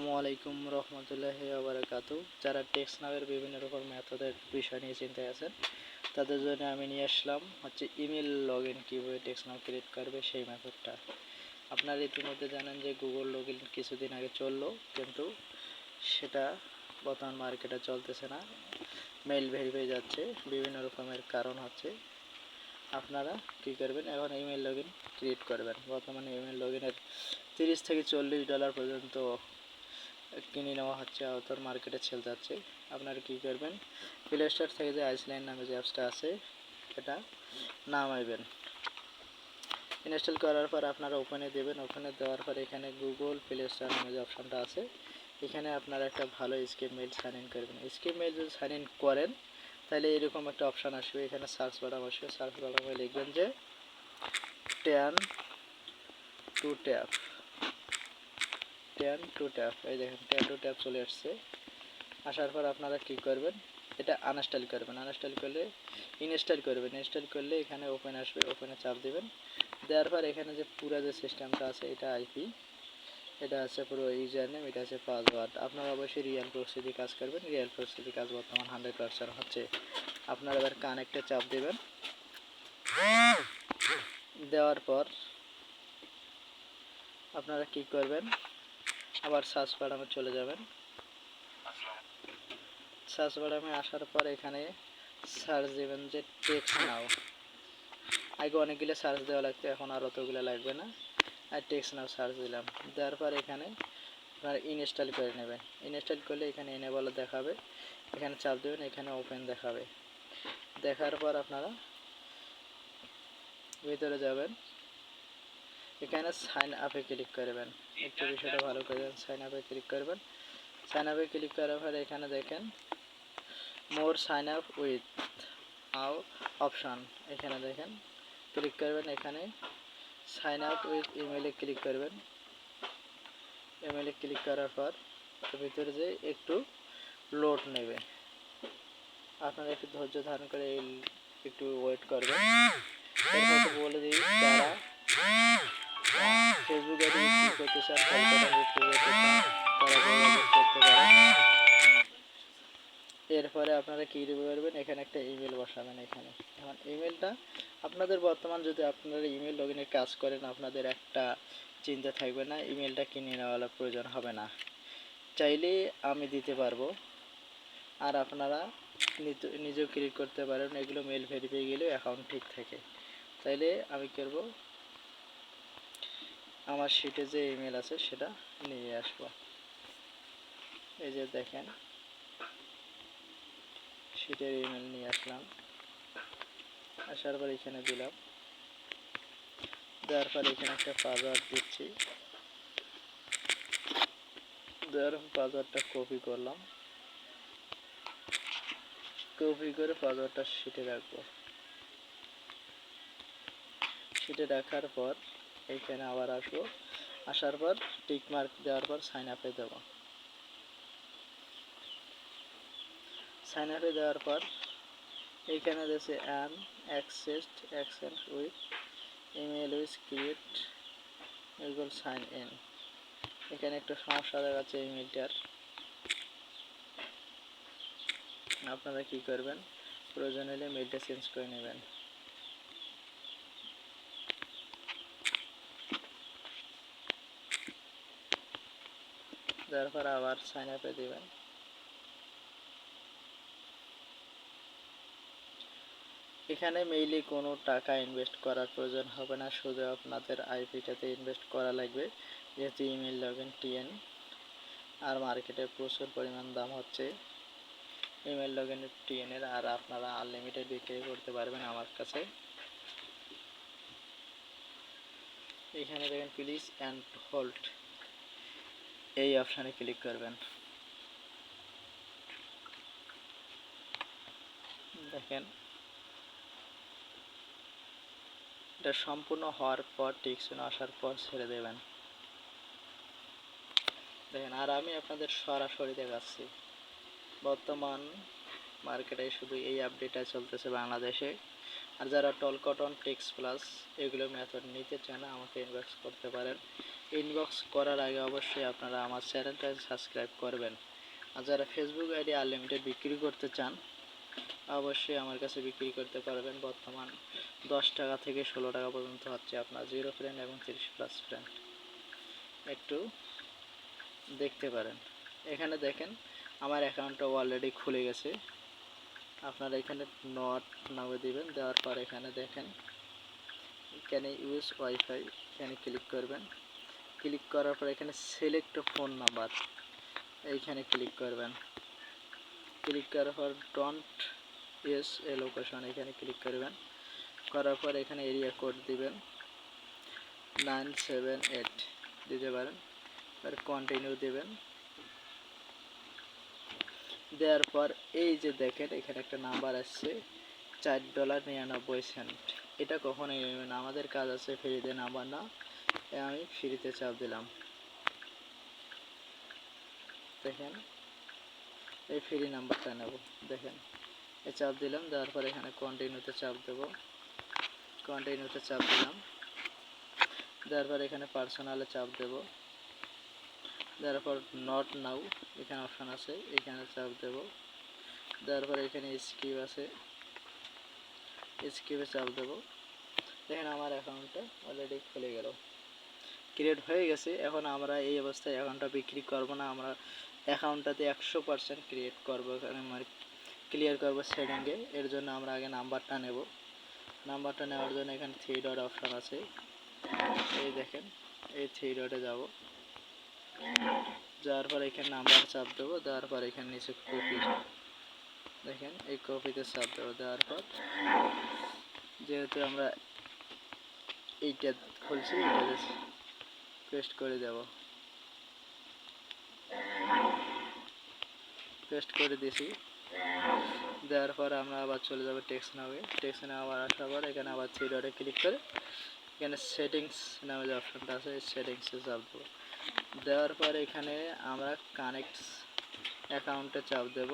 আসসালামু আলাইকুম রহমতুল্লাহি আবরাকাতু যারা টেক্স নামের বিভিন্ন রকম মেথডের বিষয় নিয়ে চিন্তায় আছেন, তাদের জন্য আমি নিয়ে আসলাম হচ্ছে ইমেল লগ ইন কীভাবে টেক্স নাম ক্রিয়েট করবে সেই মেথডটা। আপনারা ইতিমধ্যে জানেন যে গুগল লগ ইন কিছুদিন আগে চলল, কিন্তু সেটা বর্তমান মার্কেটে চলতেছে না। মেল ভেরিফাই যাচ্ছে, বিভিন্ন রকমের কারণ হচ্ছে। আপনারা কী করবেন? এখন ইমেল লগ ইন ক্রিয়েট করবেন। বর্তমানে ইমেল লগ ইনের তিরিশ থেকে চল্লিশ ডলার পর্যন্ত কিনে নেওয়া হচ্ছে আওতার মার্কেটে সেল যাচ্ছে। আপনারা কী করবেন? প্লে স্টোর থেকে যে আইসল্যান্ড নামে যে অ্যাপসটা আছে, এটা নামাইবেন। ইনস্টল করার পর আপনারা ওপেনে দেবেন। ওপেনে দেওয়ার পর এখানে গুগল প্লে স্টোর নামে যে অপশানটা আছে, এখানে আপনারা একটা ভালো স্কিম মেল সাইন ইন করবেন। স্কিম মেল যদি সাইন ইন করেন, তাহলে এরকম একটা অপশান আসবে। এখানে সার্চ বাটাম আসবে সার্চ বাটামে লিখবেন যে ten two tap ten two tap. এই দেখেন টেন টু ট্যাপ চলে আসছে। আসার পর আপনারা কী করবেন? এটা আনস্টল করবেন। আনস্টল করলে ইনস্টল করবেন। ইনস্টল করলে এখানে ওপেন আসবে ওপেনে চাপ দেবেন। দেওয়ার পর এখানে যে পুরো যে সিস্টেমটা আছে, এটা আইপি এটা আছে পুরো ইউজার নেম এটা আছে পাসওয়ার্ড আপনারা অবশ্যই রিয়েল প্রস্তুতি কাজ করবেন। রিয়েল প্রস্তুতি কাজ বর্তমান হান্ড্রেড পার্সেন্ট হচ্ছে। আপনারা এবার কানেক্টে চাপ দেবেন। দেওয়ার পর আপনারা কি করবেন? আবার সার্চ বাটামে চলে যাবেন। সার্চ আসার পর এখানে সার্চ দেবেন যে টেক্সট নাও। আগে অনেকগুলো সার্চ দেওয়া লাগতো, এখন আর অতগুলো লাগবে না। আর টেক্সট নাও, সার্চ দিলাম। দেওয়ার পর এখানে আপনারা ইনস্টল করে নেবেন। ইনস্টল করলে এখানে এনেবল দেখাবে। এখানে চাপ দেবেন, এখানে ওপেন দেখাবে। দেখার পর আপনারা ভিতরে যাবেন। এখানে সাইন আপে ক্লিক করবেন। একটু বিষয়টা ভালো করে সাইন আপে ক্লিক করবেন। সাইন আপে ক্লিক করার পরে এখানে দেখেন মোর সাইন আপ উইথ আও অপশান এখানে দেখেন ক্লিক করবেন এখানে। সাইন আপ উইথ ইমেলে ক্লিক করবেন। ইমেলে ক্লিক করার পর ভিতরে যে একটু লোড নেবে। আপনারা একটু ধৈর্য ধারণ করে একটু ওয়েট করবেন। বলে দিই, যারা ফেসবুক বিক্রি করতে চান কলকাতা করতে চান তারা যোগাযোগ করতে পারেন এরপরে আপনারা কী করবেন? এখানে একটা ইমেল বসাবেন এখানে। এখন ইমেলটা আপনাদের বর্তমান যদি আপনারা ইমেল লগ ইনের কাজ করেন আপনাদের একটা চিন্তা থাকবে না ইমেলটা কিনে নেওয়ার প্রয়োজন হবে না। চাইলে আমি দিতে পারব। আর আপনারা নিজেও ক্রিয়েট করতে পারেন। এগুলো মেল ভেরিফাই গেলে অ্যাকাউন্ট ঠিক থাকে। তাইলে আমি করব? আমার শিটে যে ইমেল আছে সেটা নিয়ে আসব। এই যে দেখেন শিটের ইমেল নিয়ে আসলাম। আসার পর এখানে দিলাম। দেওয়ার পর এখানে একটা পাসওয়ার্ড দিচ্ছি। দেওয়ার পাসওয়ার্ডটা কপি করলাম। কপি করে পাসওয়ার্ডটা শিটে রাখব। শিটে রাখার পর এইখানে আবার আসব। আসার পর টিক মার্ক দেওয়ার পর সাইন আপে দেব। সাইন আপে দেওয়ার পর এইখানে দিয়েছে an accessed accent with email with create Google sign in এখানে একটা সমস্যা দেখা দেখাচ্ছে ইমেলটার আপনারা কি করবেন? প্রয়োজন হলে মেলটা চেঞ্জ করে নেবেন। তারপর আবার সাইন আপে দিবেন এখানে মেইলে কোনো টাকা ইনভেস্ট করার প্রয়োজন হবে না, শুধু আপনাদের আইপিটাতে ইনভেস্ট করা লাগবে। যেহেতু ইমেল লগ ইন টিএন আর মার্কেটে প্রচুর পরিমাণ দাম হচ্ছে। ইমেল লগ ইন টিএনের আর আপনারা আনলিমিটেড বিক্রি করতে পারবেন আমার কাছে। এখানে দেখেন প্লিজ অ্যান্ড হোল্ড এই অপশানে ক্লিক করবেন। দেখেন। এটা সম্পূর্ণ হওয়ার পর টিকশন আসার পর ছেড়ে দেবেন। দেখেন, আর আমি আপনাদের সরাসরি দেখাচ্ছি। বর্তমান মার্কেটে শুধু এই আপডেটটা চলতেছে বাংলাদেশে। আর যারা টল কটন টেক্স প্লাস এগুলো মেথড নিতে চান, আমাকে ইনবক্স করতে পারেন। ইনবক্স করার আগে অবশ্যই আপনারা আমার চ্যানেলটা সাবস্ক্রাইব করবেন। আর যারা ফেসবুক আইডি আনলিমিটেড বিক্রি করতে চান, অবশ্যই আমার কাছে বিক্রি করতে পারবেন। বর্তমান দশ টাকা থেকে ষোলো টাকা পর্যন্ত হচ্ছে আপনার জিরো ফ্রেন্ড এবং তিরিশ প্লাস ফ্রেন্ড একটু দেখতে পারেন। এখানে দেখেন, আমার অ্যাকাউন্টটা অলরেডি খুলে গেছে। আপনারা এখানে নট নামে দিবেন, দেওয়ার পর এখানে দেখেন এখানে ইউজ ওয়াইফাই এখানে ক্লিক করবেন? ক্লিক করার পর এখানে সিলেক্ট ফোন নাম্বার এইখানে ক্লিক করবেন। ক্লিক করার পর ডন্ট ইয়েস এ লোকেশন এখানে ক্লিক করবেন। করার পর এখানে এরিয়া কোড দিবেন নাইন সেভেন এইট দিতে পারেন। আর কন্টিনিউ দিবেন। দেওয়ার পর এই যে দেখেন, এখানে একটা নাম্বার আসছে, চার ডলার নিরানব্বই সেন্ট। এটা কখনোই না। আমাদের কাজ আছে ফ্রিতে নাম্বার না আমি ফ্রিতে চাপ দিলাম। দেখেন, এই ফ্রি নাম্বারটা নেব। দেখেন, এই চাপ দিলাম, দেওয়ার পর এখানে কন্টিনিউতে চাপ দেব। কন্টিনিউতে চাপ দিলাম। দেওয়ার পর এখানে পার্সোনালে চাপ দেব। দেওয়ার পর নট নাও এখানে অপশান আছে, এখানে চাপ দেব। তারপর এখানে স্কিপ আছে স্কিপে চাপ দেব। দেখেন আমার অ্যাকাউন্টটা অলরেডি খুলে গেল। ক্রিয়েট হয়ে গেছে, এখন আমরা এই অবস্থায় অ্যাকাউন্টটা বিক্রি করব না, আমরা অ্যাকাউন্টটাতে একশো পার্সেন্ট ক্রিয়েট করব মানে ক্লিয়ার করব সেটিংয়ে এর জন্য আমরা আগে নাম্বারটা নেব। নাম্বারটা নেওয়ার জন্য এখানে থ্রি ডট অপশান আছে। এই দেখেন, এই থ্রি ডটে যাব। যাওয়ার পর এখানে নাম্বার চাপ দেবো, দেওয়ার পর এখানে নিচে কপি দেখেন, এই কপিতে চাপ দেবো, দেওয়ার পর যেহেতু আমরা এইটা খুলছি পেস্ট করে দেব। পেস্ট করে দিয়েছি। দেওয়ার পর আমরা আবার চলে যাব টেক্সট নামে। টেক্সট নামে আবার আসার পর এখানে আবার থ্রি ডটে ক্লিক করে এখানে সেটিংস নামে যে অপশনটা আছে সেটিংসে চাপ দেবো। দেওয়ার পর এখানে আমরা কানেক্ট অ্যাকাউন্টে চাপ দেব।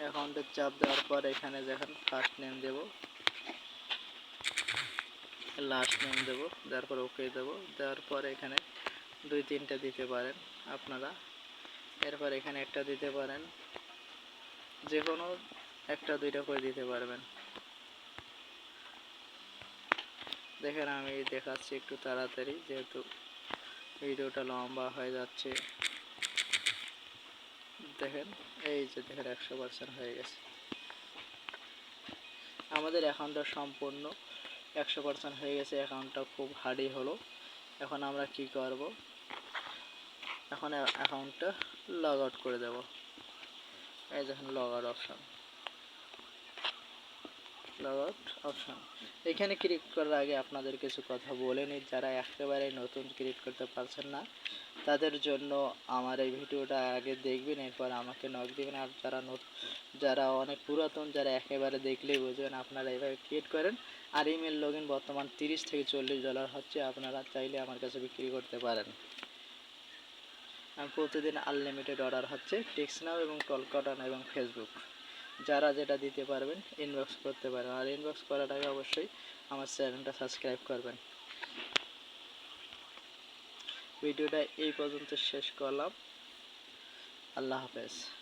অ্যাকাউন্টে চাপ দেওয়ার পর এখানে দেখেন ফার্স্ট নেম দেব লাস্ট নেম দেব, দেওয়ার পর ওকে দেব। দেওয়ার পর এখানে দুই তিনটা দিতে পারেন আপনারা। এরপর এখানে একটা দিতে পারেন যে কোনো একটা দুইটা করে দিতে পারবেন। দেখেন, আমি দেখাচ্ছি একটু তাড়াতাড়ি, যেহেতু ভিডিওটা লম্বা হয়ে যাচ্ছে। দেখেন, এই যে দেখেন, একশো পার্সেন্ট হয়ে গেছে। আমাদের অ্যাকাউন্টটা সম্পূর্ণ একশো পার্সেন্ট হয়ে গেছে অ্যাকাউন্টটা খুব হার্ডি হলো। এখন আমরা কি করব? এখন অ্যাকাউন্টটা লগ আউট করে দেব। এই দেখেন log out option out option এখানে ক্লিক করার আগে আপনাদের কিছু কথা বলে নিই। যারা একেবারে নতুন ক্রিয়েট করতে পারছেন না, তাদের জন্য আমার এই ভিডিওটা আগে দেখবেন, এরপর আমাকে নক দিবেন। আর যারা নতুন, যারা অনেক পুরাতন, যারা একেবারে দেখলেই বুঝবেন আপনারা এইভাবে ক্রিয়েট করেন। আর ইমেল লগ বর্তমান তিরিশ থেকে চল্লিশ ডলার হচ্ছে, আপনারা চাইলে আমার কাছে বিক্রি করতে পারেন। প্রতিদিন আনলিমিটেড অর্ডার হচ্ছে টেক্সনাও এবং টলকটন এবং ফেসবুক যারা যেটা দিতে পারবেন ইনবক্স করতে পারেন আর ইনবক্স করার আগে অবশ্যই আমার চ্যানেলটা সাবস্ক্রাইব করবেন। ভিডিওটা এই পর্যন্ত শেষ করলাম। আল্লাহ হাফেজ।